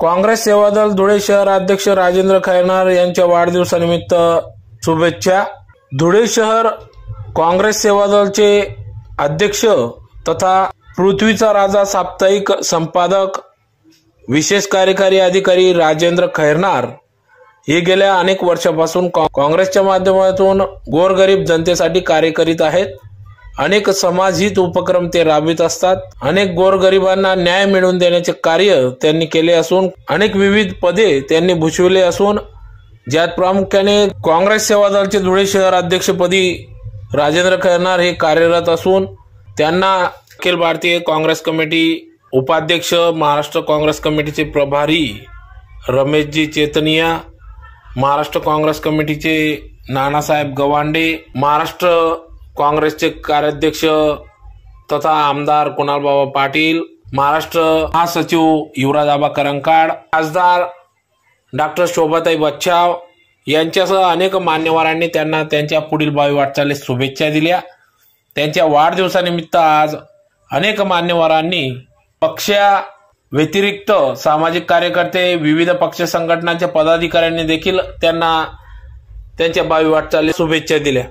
काँग्रेस सेवादल धुळे शहर अध्यक्ष राजेंद्र खैरनार यांच्या वाढदिवसानिमित्त शुभेच्छा. धुळे शहर काँग्रेस सेवादलचे अध्यक्ष तथा पृथ्वीचा राजा साप्ताहिक संपादक विशेष कार्यकारी अधिकारी राजेंद्र खैरनार. हे गेल्या अनेक वर्षापासून काँग्रेसच्या माध्यमातून गोरगरीब जनतेसाठी कार्य करीत आहेत. अनेक समाजहित उपक्रम ते राबवित असतात. अनेक गोरगरिबांना न्याय मिळवून देण्याचे कार्य त्यांनी केले असून अनेक विविध पदे त्यांनी भूषविले असून ज्यात प्रामुख्याने काँग्रेस सेवा दलचे धुळे शहर अध्यक्षपदी राजेंद्र खैरनार हे कार्यरत असून त्यांना अखिल भारतीय काँग्रेस कमिटी उपाध्यक्ष महाराष्ट्र काँग्रेस कमिटीचे प्रभारी रमेशजी चेतनिया महाराष्ट्र काँग्रेस कमिटीचे नानासाहेब गवांडे महाराष्ट्र काँग्रेसचे कार्याध्यक्ष तथा आमदार कुणालबाबा पाटील महाराष्ट्र महासचिव युवराज आबा करंकाड खासदार डॉक्टर शोभाताई बच्छाव यांच्यासह अनेक मान्यवरांनी त्यांना त्यांच्या पुढील भावी वाटचालीस शुभेच्छा दिल्या. त्यांच्या वाढदिवसानिमित्त आज अनेक मान्यवरांनी पक्षा व्यतिरिक्त सामाजिक कार्यकर्ते विविध पक्ष संघटनांच्या पदाधिकाऱ्यांनी देखील त्यांना त्यांच्या भावी वाटचालीस शुभेच्छा दिल्या.